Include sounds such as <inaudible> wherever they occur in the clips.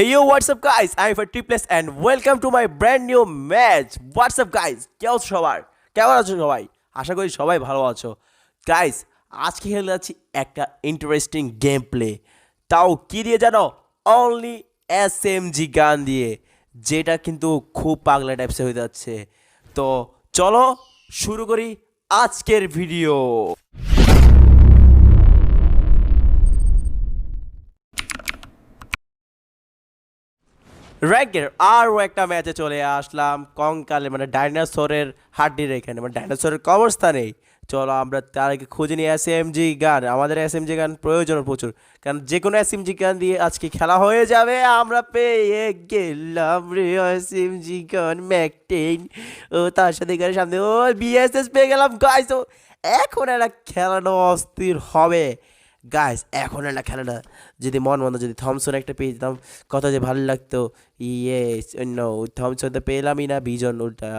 Hey yo, what's up guys? I'm for Tripless and welcome to my brand new match. What's up guys? আছো সবার? কেমন আছো সবাই? আশা করি সবাই ভালো আছো। গাইস আজকে খেলে যাচ্ছি একটা ইন্টারেস্টিং গেম প্লে তাও কি দিয়ে জানো? অনলি এস এম জি গান দিয়ে যেটা কিন্তু খুব পাগলা টাইপসে হয়ে যাচ্ছে। তো চলো শুরু করি আজকের ভিডিও র্যাঙ্কের আরও একটা ম্যাচে চলে আসলাম কঙ্কালে মানে ডাইনোসরের হাড্ডির এখানে মানে ডাইনোসরের কবরস্থানেই। চলো আমরা তার আগে খুঁজে নিয়ে এস এম জি গান, আমাদের এস এম জি গান প্রয়োজন প্রচুর, কারণ যে কোনো এস এম জি গান দিয়ে আজকে খেলা হয়ে যাবে, আমরা পেয়ে গেলাম রে এস এম জি গান ম্যাকটেন ও, তার সাথে গানের সামনে, ও বিএসএস পেয়ে গেলাম। গাইস ও, এখন একটা খেলানো অস্থির হবে। গাইস এখন একটা খেলাটা যদি মন মতো যদি থমসন একটা পেয়ে যেতাম কত যে ভালো লাগতো। ইয়ে অন্য থমসন তো পেলামই না, বিজন উল্টা।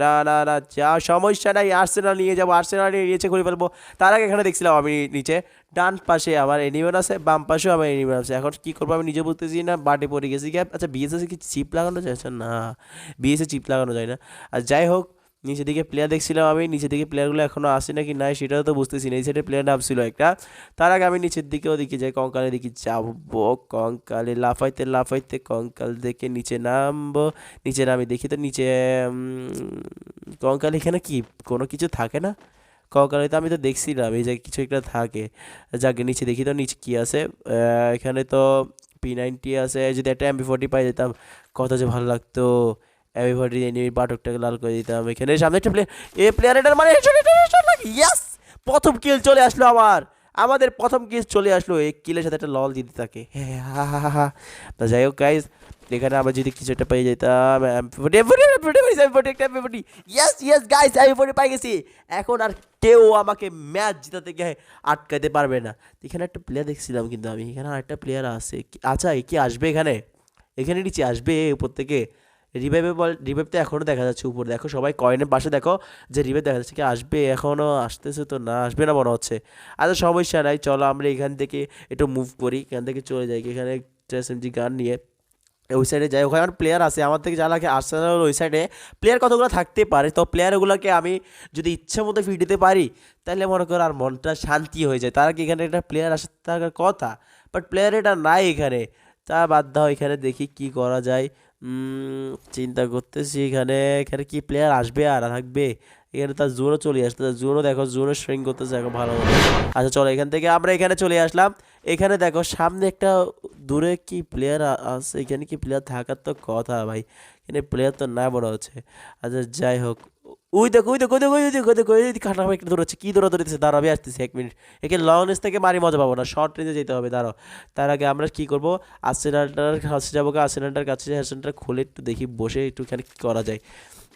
না না যা সমস্যা নাই আর্সেনাল নিয়ে যাব আর্সেনাল নিয়ে নিচে করে ফেলব। তার আগে এখানে দেখছিলাম আমি নিচে, ডান পাশে আমার এনিমেন আছে, বাম পাশেও আমার এনিমেন আছে। এখন কী করব আমি নিজে বুঝতেছি না, বাটে পড়ে গেছি আচ্ছা বিএসএসে কি চিপ লাগানো যায়? আচ্ছা না বিএসএ চিপ লাগানো যায় না। আর যাই হোক নিচের দিকে প্লেয়ার দেখছিলাম আমি, নিচের দিকে প্লেয়ারগুলো এখনও আসে নাকি নাই সেটাও তো বুঝতেছি না, এই সাইডে প্লেয়ার নামছিল একটা। তার আগে আমি নিচের দিকেও দেখি যাই কঙ্কালের দিকে যাব কঙ্কালে, লাফাইতে লাফাইতে কঙ্কাল দেখে নিচে নামবো, নিচে নামি দেখি তো নিচে কঙ্কাল এখানে কি, কোনো কিছু থাকে না? কঙ্কালে তো আমি তো দেখছিলাম, এই যে কিছু একটা থাকে। যাকে, নিচে দেখি তো নিচে কী আছে এখানে তো পি নাইনটি আছে, যদি একটা এমবি ফোর্টি পাই যেতাম, কত যে ভালো লাগতো। ফোর্টি এনিমি পাঠকটাকে লাল করে দিতাম এখানে সামনে একটা প্লেয়ার এ প্লেয়ার এটার মানে ইয়াস প্রথম কিল চলে আসলো আমার। আমাদের প্রথম কিল চলে আসলো। এই কিলের সাথে একটা লল দিতে থাকে। হ্যাঁ হা হা হা হা তা যাই হোক গাইজ এখানে আমরা যদি কিছু একটা পেয়ে যেতাম ইয়েস ইয়েস গাইস আমি ফোর্টি পাই গেছি। এখন আর কেউ আমাকে ম্যাচ জেতাতে গিয়ে আটকাতে পারবে না। এখানে একটা প্লেয়ার দেখছিলাম কিন্তু আমি। এখানে আরেকটা প্লেয়ার আছে। আচ্ছা কি আসবে এখানে? এখানে নিচে আসবে, উপর থেকে। রিভাইভে বল রিভাইভ তো এখনও দেখা যাচ্ছে উপরে। দেখো সবাই কয়েনের পাশে, দেখো যে রিভাইভ দেখা যাচ্ছে কি আসবে এখনও আসতেছে তো না, আসবে না মনে হচ্ছে। আচ্ছা সমস্যা নাই, চলো আমরা এখান থেকে একটু মুভ করি, এখান থেকে চলে যাই, এখানে এসএমজি গান নিয়ে। ওই সাইডে যাই, ওখানে আমার প্লেয়ার আছে, আমার থেকে যা লাগে আর্সেনাল ওই সাইডে প্লেয়ার কতগুলো থাকতে পারে, তো প্লেয়ারগুলোকে আমি যদি ইচ্ছে মতো ফিট দিতে পারি, তাহলে মনে করো আর মনটা শান্তি হয়ে যায়। তারা কি এখানে একটা প্লেয়ার আসে থাকার কথা বাট প্লেয়ার এটা নাই এখানে। তা বাদ দাও, এখানে দেখি কি করা যায়। চিন্তা করতেছি এখানে এখানে কি প্লেয়ার আসবে আর থাকবে? এখানে তার জোরও চলে আসতে তার জোরও দেখো জোরও সুইং করতেছে এখন ভালো আচ্ছা চলো এখান থেকে আমরা এখানে চলে আসলাম। এখানে দেখো, সামনে একটা দূরে কি প্লেয়ার আছে? এখানে কি প্লেয়ার থাকার তো কথা ভাই। এখানে প্লেয়ার তো না বড় হচ্ছে। আচ্ছা যাই হোক। ওই দেখো ওই দেখো দেখো ওই দেখো দেখো ওই কাটা একটা দৌড়াচ্ছে কী দৌড়া দৌড়াচ্ছে আমি আসতেছি এক মিনিট। একে লং রেঞ্জ থেকে মারি মজা পাবো না শর্ট রেঞ্জে যেতে হবে দাঁড়াও। তার আগে আমরা কী করব? আর্সেনালটার কাছে যাব আর্সেনালটার কাছে আর্সেনালটা খুলে একটু দেখি বসে একটুখানি কী করা যায়।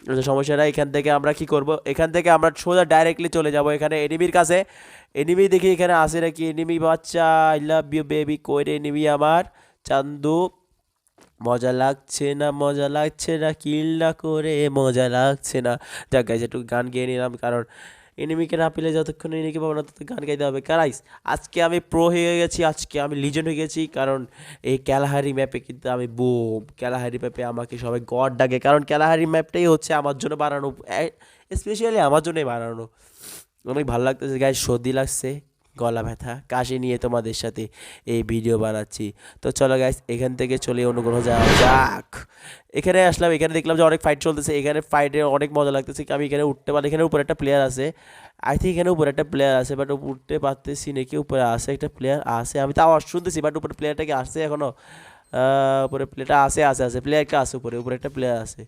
আচ্ছা, সমস্যা নাই এখান থেকে আমরা কি করব? এখান থেকে আমরা সোজা ডাইরেক্টলি চলে যাব এখানে এনিমির কাছে। এনিমি দেখি এখানে আসে নাকি? এনিমি বাচ্চা আই লাভ ইউ বেবি কই রে এনিমি আমার? চান্দু মজা লাগছে না, মজা লাগছে না, কিল না করে মজা লাগছে না। যাক গাইজ একটু গান গেয়ে নিলাম, কারণ এনিমিকে না পেলে যতক্ষণ এনিমিকে পাবো না তত গান গাইতে হবে। কারাইস আজকে আমি প্রো হয়ে গেছি, আজকে আমি লিজেন্ড হয়ে গেছি, কারণ এই ক্যালাহারি ম্যাপে কিন্তু আমি বুম। ক্যালাহারি ম্যাপে আমাকে সবাই গড ডাকে, কারণ ক্যালাহারি ম্যাপটাই হচ্ছে আমার জন্য বানানো স্পেশালি আমার জন্যই বানানো। অনেক ভালো লাগতেছে। গায়ে সর্দি লাগছে। গলা ব্যথা কাশি নিয়ে তোমাদের সাথে এই ভিডিও বানাচ্ছি। তো চলো গাইস এখান থেকে চলে অনুগ্রহ যাওয়া যাক। এখানে আসলাম এখানে দেখলাম যে অনেক ফাইট চলতেছে। এখানে ফাইটে অনেক মজা লাগতেছে আমি এখানে উঠতে পারি এখানে উপরে একটা প্লেয়ার আছে। আই থিঙ্ক এখানে উপরে একটা প্লেয়ার আছে বাট উঠতে পারতেছি নাকি উপরে আসে একটা প্লেয়ার আছে। আমি তো আওয়াজ শুনতেছি বাট উপরে প্লেয়ারটা কি আসছে এখনও। আহ, উপরে প্লেয়ারটা আসে আসে আছে প্লেয়ারটা আছে উপরে উপরে একটা প্লেয়ার আছে।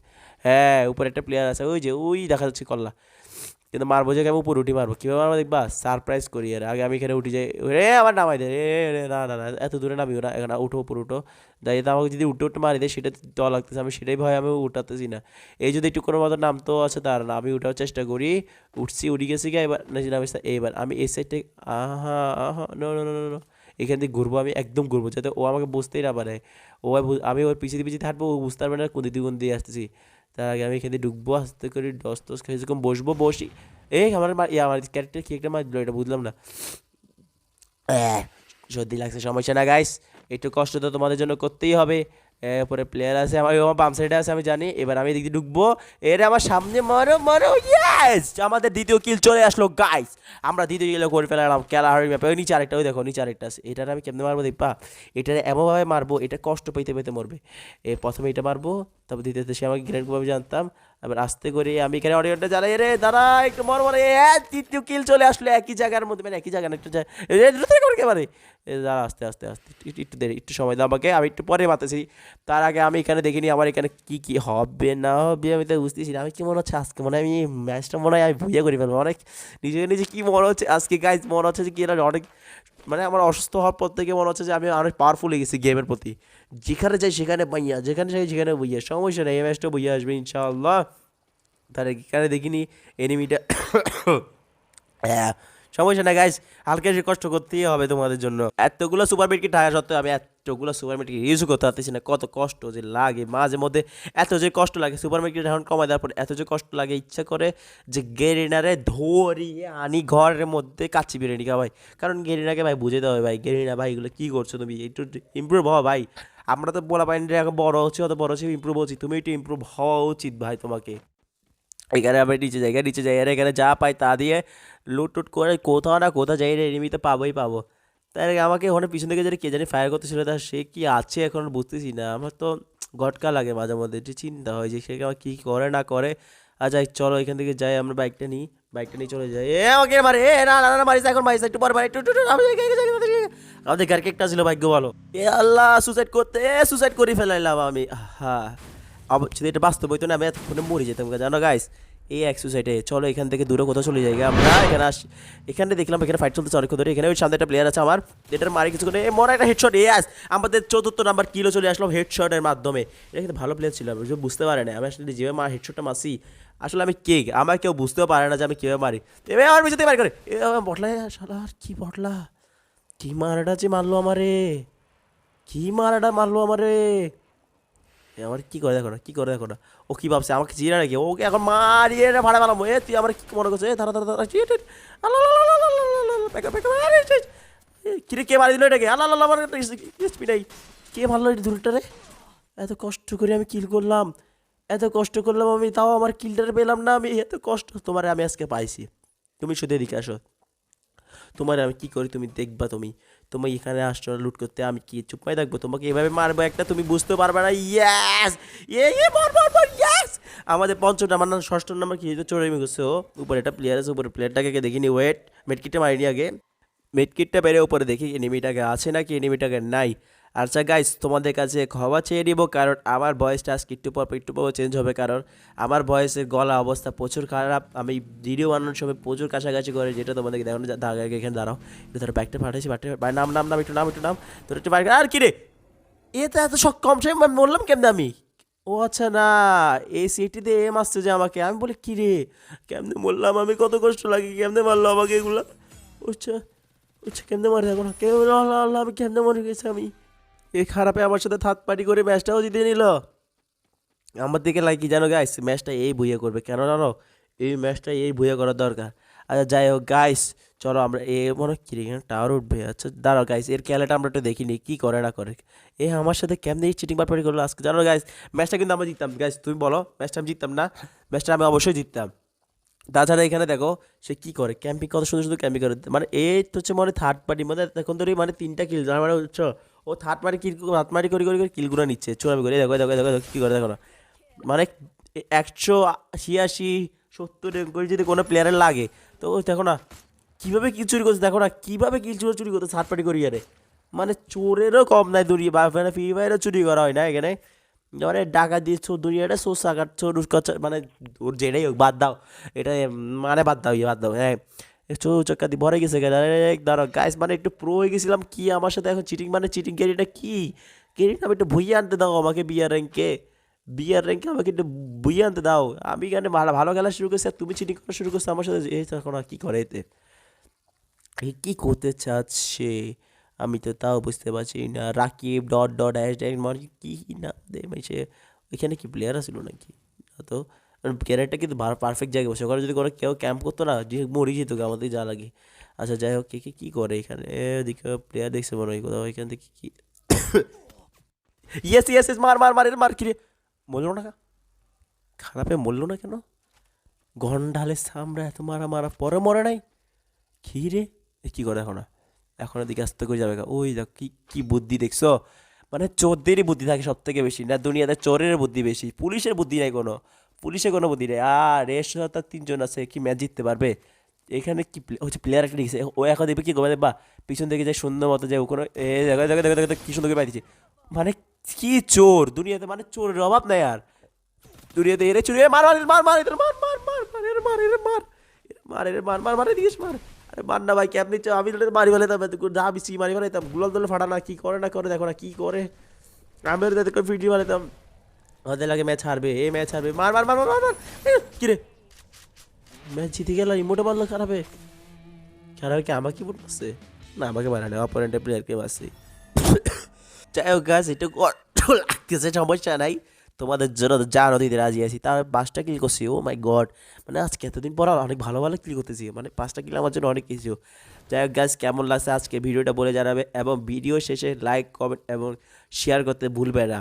হ্যাঁ উপরে একটা প্লেয়ার আছে। ওই যে ওই দেখা যাচ্ছে কল্লা। কিন্তু মারবো যে আমি উপরে উঠি মারবো? কীভাবে মারবো দেখবা? সারপ্রাইজ করি আর আগে আমি এখানে উঠি যাই রে আমার নামাই দে রে রে না না না, এত দূরে নামিও না, এখানে উঠো, উপরে উঠো। তো আমাকে যদি উঠে উঠে মারি দেয়, সেটা দেওয়া লাগতেছে, আমি সেটাই ভয় আমি উঠাতেছি না। এই যদি একটু কোনো মতো নামতো আছে তার না আমি উঠার চেষ্টা করি। উঠছি উঠি গেছি গা এবার না নামিস এইবার আমি এই সাইডে আহা আহা নো নো নো নো এখান থেকে ঘুরবো, আমি একদম ঘুরবো, যাতে ও আমাকে বুঝতেই না পারে। ও আমি ওর পিছিয়ে পিছিয়ে থাকব ও বুঝতে পারবে না কোন দিদি কোন দিয়ে আসতেছি। তার আগে আমি এখানে ঢুকবো আস্তে করে দশ দশ খেয়ে যেরকম বসবো বসি। এই আমার ইয়ে, আমার ক্যারেক্টার কি একটা মারলো? এটা বুঝলাম না। সর্দি লাগছে সমস্যা না গাইস একটু কষ্ট তো তোমাদের জন্য করতেই হবে। এরপরে প্লেয়ার আছে, আমার আমার বাম সাইডে আছে, আমি জানি। এবার আমি এদিক দিয়ে ঢুকবো। এর আমার সামনে মারো মারো ইয়েস আমাদের দ্বিতীয় কিল চলে আসলো গাইস আমরা দ্বিতীয় কিলো করে ফেলালাম ক্যালাহারি ম্যাপে নিচে আরেকটা, ওই দেখো, নিচে আরেকটা আছে। এটার আমি কেমনে মারবো দেখবা? এটা এমনভাবে মারবো, এটা কষ্ট পেতে পেতে মরবে। এ, প্রথমে এটা মারবো, তারপর দ্বিতীয়তে সে আমাকে গ্রেনেড আমি জানতাম। এবার আস্তে করে আমি এখানে অডিওটা জ্বালাই রে দাঁড়া, একটু মর, মরে তৃতীয় কিল চলে আসলো। একই জায়গার মধ্যে মানে একই জায়গা না, একটু একেবারে। দাঁড়া, আস্তে আস্তে আস্তে, একটু- দেরি, একটু সময় দাও আমাকে। আমি একটু পরে মাতেছি তার আগে আমি এখানে দেখিনি আমার এখানে কি কি হবে, না হবে, আমি তো বুঝতেছি না। আমি কি মনে হচ্ছে আজকে? মনে হয় আমি ম্যাচটা মনে হয় আমি ভুইয়া করি ফেলব। অনেক নিজে নিজে কি মনে হচ্ছে? আজকে গাইজ মনে হচ্ছে যে কি অনেক মানে আমার অসুস্থ হওয়ার পর থেকে মনে হচ্ছে যে আমি অনেক পাওয়ারফুল হয়ে গেছি গেমের প্রতি। যেখানে যাই সেখানে পাইয়া, যেখানে যাই সেখানে বইয়া, সমস্যা নেই এই ম্যাচটা বইয়া আসবে ইনশাআল্লাহ। তাহলে এখানে দেখিনি এনিমিটা <coughs> হ্যাঁ সমস্যা না গাইস হালকা একটু কষ্ট করতেই হবে তোমাদের জন্য। এতগুলো সুপার মেটকে থাকা সত্ত্বেও আমি এতগুলো সুপার মেটকে ইউজ করতে পারতেছি না, কত কষ্ট যে লাগে। মাঝে মধ্যে এত যে কষ্ট লাগে সুপার মেটকে যখন কমায় দেওয়ার পর এত যে কষ্ট লাগে, ইচ্ছা করে যে গেরিনারে ধরিয়ে আনি ঘরের মধ্যে কাচ্চি বিরিয়ানি খাওয়াই কারণ গেরিনাকে ভাই বুঝে দেওয়া ভাই, গেরিনা, ভাই, এগুলো কী করছ তুমি? একটু ইমপ্রুভ হওয়া ভাই। আমরা তো বলা পাইনি এখন বড় হচ্ছে, অত বড় হচ্ছে ইমপ্রুভ হচ্ছি। তুমি একটু ইমপ্রুভ হওয়া উচিত, ভাই, তোমাকে। এখানে আমরা নিচে জায়গায় নিচে যাই আর এখানে যা পাই তা দিয়ে লুট টুট করে কোথাও না কোথাও যাই এনিমি তো পাবোই পাবো। তাই আমাকে ওখানে পিছন থেকে যদি কে জানি ফায়ার করতেছিল তা সে কি আছে এখন বুঝতেছি না। আমার তো গটকা লাগে মাঝে মধ্যে যে চিন্তা হয় যে সে আমার কী করে না করে। আর যাই চলো এখান থেকে যাই আমরা বাইকটা নিই বাইকটা নিয়ে চলে যাই। এ আমাকে মারে এ না না না মারিস এখন মারিস একটু পর মারি একটু একটু, একটু। আমাদের গার কেকটা ছিল ভাগ্য ভালো। এ আল্লাহ সুসাইড করতে সুসাইড করে ফেলাইলাম আমি। হ্যাঁ যদি এটা বাস্তব হইতো না, আমি এতক্ষণে মরে যেতাম জানো গাইস এই এক সুসাইডে চলো এখান থেকে দূরে কোথাও চলে যাই আমরা। এখানে আসি এখানে দেখলাম এখানে ফাইট চলতেছে অনেক ধরে। এখানে ওই সামনে একটা প্লেয়ার আছে আমার। এটার মারি কিছু করে মনে একটা হেডশট এ আস আমাদের চতুর্থ নাম্বার কিলো চলে আসলাম হেডশটের মাধ্যমে। এটা কিন্তু ভালো প্লেয়ার ছিল, আমি বুঝতে পারে না আমি আসলে যেভাবে মার হেডশটটা মারছি, আসলে আমি কে? আমার কেউ বুঝতেও পারে না যে আমি কীভাবে মারি। এবার আমার বুঝতে মারি করে। এ বটলা আর কি বটলা? কি মারাটা যে মারলো আমারে? কি মারাটা মারলো আমারে? আমার কি করে দেখো না কি করে দেখো না? ও কি ভাবছে আমাকে চিনে নাকি? ওকে এখন মারিয়ে এটা ভাড়া মারাম এ তুই আমার কি মনে করছ এ ধারা ধারা ধারা কিরে কে মারি দিল এটাকে আল্লাহ আল্লাহ আমার নাই কে মারলো এই দুলটারে এত কষ্ট করে আমি কিল করলাম। এত কষ্ট করলাম আমি তাও আমার কিলটারে পেলাম না আমি। এত কষ্ট তোমার আমি আজকে পাইছি। তুমি শুধু এদিকে আসো। তোমার আমি কি করি তুমি দেখবা তুমি। তুমি এখানে আসছো, লুট করতে, আমি কি চুপাই থাকব? তোমাকে এভাবে মারবো একটা, তুমি বুঝতে পারবে না। ইয়াস মার ইয়াস আমাদের পঞ্চম নাম্বার নাম, ষষ্ঠ নাম্বার কি চড়ে গেছে ও উপরে একটা প্লেয়ার আছে উপরে প্লেয়ারটাকে দেখিনি ওয়েট মেটকিটটা মারিনি আগে। মেটকিটটা বেড়ে উপরে দেখি এনিমিটাকে আছে নাকি এনিমিটাকে নাই। আচ্ছা গাইস তোমাদের কাছে ক্ষমা চেয়ে নিব, কারণ আমার ভয়েসটা আজকে একটু পর একটু পর চেঞ্জ হবে, কারণ আমার ভয়েসের গলা অবস্থা প্রচুর খারাপ। আমি ভিডিও বানানোর সময় প্রচুর কাছাকাছি করে, যেটা তোমাদেরকে দেখানো এখানে দাঁড়াও। একটু ধরো ব্যাগটা পাঠাইছি ব্যাগটা নাম নাম নাম, একটু নাম একটু নাম। তোর একটু বাইক আর কি রে? এ তো এত সব কম সময় আমি বললাম কেমনে আমি? ও আচ্ছা না, এই সিটিতে এম আসছে যে আমাকে। আমি বলি, কি রে? কেমনে বললাম আমি? কত কষ্ট লাগে, কেমনে মারলো আমাকে এগুলো? আচ্ছা আচ্ছা কেমনে মারে এখন আল্লাহ, আমি কেমনে মরে গেছি আমি? এই খারাপে আমার সাথে থার্ড পার্টি করে ম্যাচটাও জিতে নিল। আমার দিকে লাগে কি জানো গাইস ম্যাচটা এই ভুইয়া করবে। কেন জানো? এই ম্যাচটা এই ভুইয়া করার দরকার। আচ্ছা যাই হোক গাইস চলো আমরা এ মনে কি টাওয়ার উঠবে। আচ্ছা দাঁড়াও গাইস এর খেলাটা আমরা একটু দেখিনি, কি করে না করে। এ আমার সাথে কেমনে চিটিং বারপারি করল আজকে? জানো গাইস ম্যাচটা কিন্তু আমরা জিততাম। গাইস তুমি বলো, ম্যাচটা আমি জিততাম না? ম্যাচটা আমি অবশ্যই জিততাম। তাছাড়া এখানে দেখো, সে কি করে? ক্যাম্পিং কত সুন্দর সুন্দর ক্যাম্পিং করে। মানে এই তো হচ্ছে মানে থার্ড পার্টি মানে এখন ধরে মানে তিনটা কিল মানে হচ্ছে ও থার্ড মারি কিল হাত মারি করে করে করে কিলগুলো নিচ্ছে। চোরামি করে দেখো দেখো দেখো দেখো, কী করে, দেখো না। মানে একশো ছিয়াশি সত্তর করে যদি কোনো প্লেয়ারের লাগে, তো দেখো না, কীভাবে কিল চুরি করছে, দেখো না, কীভাবে কিল চুরি চুরি করতে থার্ড পার্টি করি আরে মানে চোরেরও কম নাই দড়িয়ে বা ফ্রি ফায়ারও চুরি করা হয় না এখানে। মানে ডাকা দিয়ে চোর দুনিয়াটা চোর সাকার চোর মানে ওর যেটাই হোক, বাদ দাও। এটা মানে বাদ দাও ইয়ে বাদ দাও হ্যাঁ। চো চক্কা দিয়ে ভরে গেছে কেন দাঁড়ো গাইস মানে একটু প্রো হয়ে গেছিলাম কি? আমার সাথে এখন চিটিং মানে চিটিং ক্যারিটা কি? ক্যারিটা আমি একটু ভুইয়ে আনতে দাও আমাকে বিয়ার র্যাঙ্কে বিয়ার র্যাঙ্কে আমাকে একটু ভুইয়ে আনতে দাও। আমি এখানে ভালো খেলা শুরু করছি আর তুমি চিটিং করা শুরু করছ আমার সাথে। এখন আর কী করে এতে? কি করতে চাচ্ছে? আমি তো তাও বুঝতে পারছি না। Rakib dot dot hashtag মানে কি না দে সে ওইখানে কি প্লেয়ার ছিল নাকি? না তো ক্যারেক্টার কিন্তু পারফেক্ট জায়গায় বসে। ওখানে যদি কোনো কেউ ক্যাম্প করতো না, যে মরি যেত আমাদের যা লাগে। আচ্ছা যাই হোক, কে কে, কী করে এখানে? এদিকে প্লেয়ার দেখছে মনে হয় কোথাও, এখান থেকে কি? ইয়েস ইয়েস ইয়েস মার মার মার মার, কিরে? মরলো না খারাপে মরলো না কেন? গন্ডালে সামরা এত মারা মারা, পরে মরে নাই? কি রে? কী করে এখন? এখন এদিকে আস্তে করে যাবে। ওই দেখ, কি কি বুদ্ধি দেখছ? মানে চোরদেরই বুদ্ধি থাকে সব থেকে বেশি, না দুনিয়াতে চোরের বুদ্ধি বেশি, পুলিশের বুদ্ধি নাই কোনো। পুলিশের কোনো বুদ্ধি নেই। আর রেশ তার তিনজন আছে, কি ম্যাচ জিততে পারবে? এখানে কি হচ্ছে প্লেয়ার একটা লিখেছে ও এখন দেখবে কি গোবা দেখবা পিছন থেকে যায় সুন্দর মতো যায় ও কোনো এ, দেখো দেখো দেখো দেখো, কি সুন্দর করে পাইছে মানে কি চোর, দুনিয়াতে মানে চোরের অভাব নাই আর। দুনিয়াতে এরে চুরি মার মার মার মার, এদের মার মার মার মার এর মার এর মার মার মার মার মার, এদিকে মার। আরে মার না ভাই চো আমি মারি ফেলে যা বিসি মারি ফেলাইতাম। গুলাল দলে ফাটা না কি করে না করে, দেখো না, কি করে। আমি ভিডিও বানাইতাম। ওদের লাগে ম্যাচ হারবে এ ম্যাচ হারবে মার মার মার মার মার মার। এ, কি রে? ম্যাচ জিতে গেল ইমোটা মারলো খারাপে খারাপে কি আমাকে ভোট মারছে না আমাকে মারা নেই অপোনেন্টের প্লেয়ারকে মারছে। যাই হোক গাছ একটু লাগতেছে সমস্যা নাই। তোমাদের জন্য জানো দিতে রাজি আছি। তার পাঁচটা কিল করছি ও মাই গড মানে আজকে এতদিন পর অনেক ভালো ভালো কিল করতেছি। মানে পাঁচটা কিল আমার জন্য অনেক কিছু। যাই হোক গাছ কেমন লাগছে আজকে? ভিডিওটা বলে জানাবে এবং ভিডিও শেষে লাইক কমেন্ট এবং শেয়ার করতে ভুলবে না।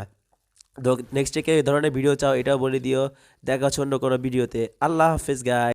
তো নেক্সট ডে এই ধরনের ভিডিও চাও এটাও বলে দিও। দেখা হচ্ছে অন্য কোনো ভিডিওতে আল্লাহ হাফিজ গাই